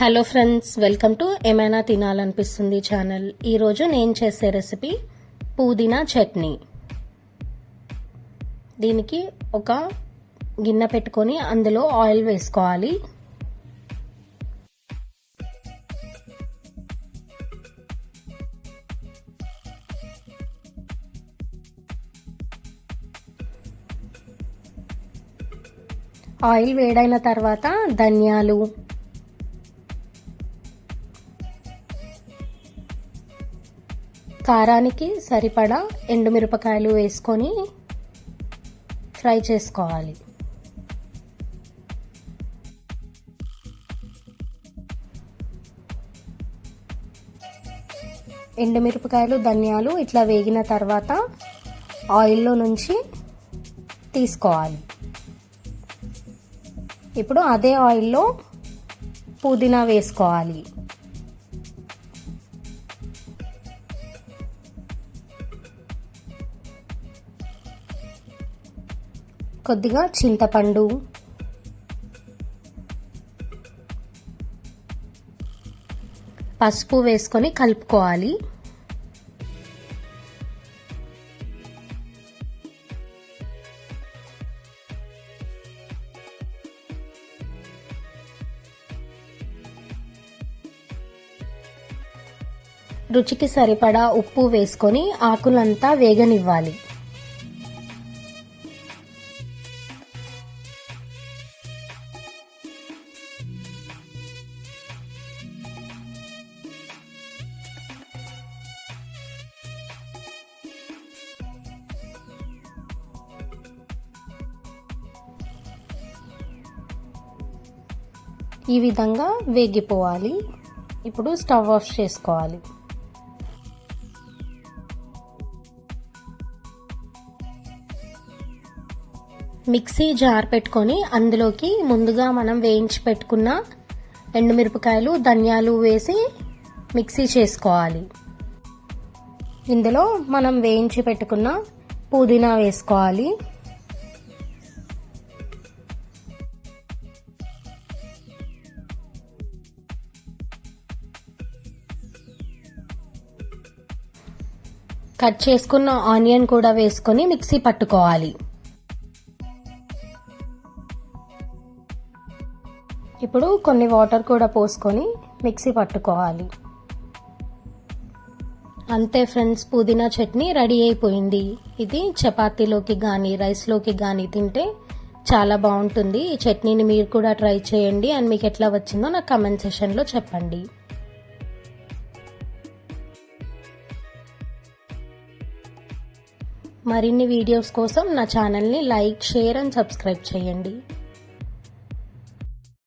Hello friends welcome to ఏమైనా తినాలనిపిస్తుంది channel ఈరోజు నేను చేసే రెసిపీ పుదీనా చట్నీ. దీనికి ఒక గిన్నె పెట్టుకొని అందులో ఆయిల్ వేసుకోవాలి. ఆయిల్ వేడైన తర్వాత ధనియాలు కారానికి సరిపడా ఎండుమిరపకాయలు వేసుకొని ఫ్రై చేసుకోవాలి. ఎండుమిరపకాయలు ధనియాలు ఇట్లా వేగిన తర్వాత ఆయిల్లో నుంచి తీసుకోవాలి. ఇప్పుడు అదే ఆయిల్లో పుదీనా వేసుకోవాలి. కొద్దిగా చింతపండు. పసుపు వేసుకొని కలుపుకోవాలి. రుచికి సరిపడా ఉప్పు వేసుకొని ఆకులంతా వేగనివ్వాలి. ఈ విధంగా వేగిపోవాలి. ఇప్పుడు స్టవ్ ఆఫ్ చేసుకోవాలి. మిక్సీ జార్ పెట్టుకొని అందులోకి ముందుగా మనం వేయించి పెట్టుకున్న ఎండుమిరపకాయలు ధనియాలు వేసి మిక్సీ చేసుకోవాలి. ఇందులో మనం వేయించి పెట్టుకున్న పుదీనా వేసుకోవాలి. కట్ చేసుకున్న ఆనియన్ కూడా వేసుకొని మిక్సీ పట్టుకోవాలి. ఇప్పుడు కొన్ని వాటర్ కూడా పోసుకొని మిక్సీ పట్టుకోవాలి. అంతే ఫ్రెండ్స్ పుదీనా చట్నీ రెడీ అయిపోయింది. ఇది చపాతీలోకి కానీ రైస్లోకి కానీ తింటే చాలా బాగుంటుంది. ఈ చట్నీని మీరు కూడా ట్రై చేయండి. అండ్ మీకు ఎట్లా వచ్చిందో నాకు కమెంట్ సెషన్లో చెప్పండి. మరిన్ని వీడియోస్ కోసం నా ఛానల్ని లైక్ షేర్ అండ్ సబ్స్క్రైబ్ చేయండి.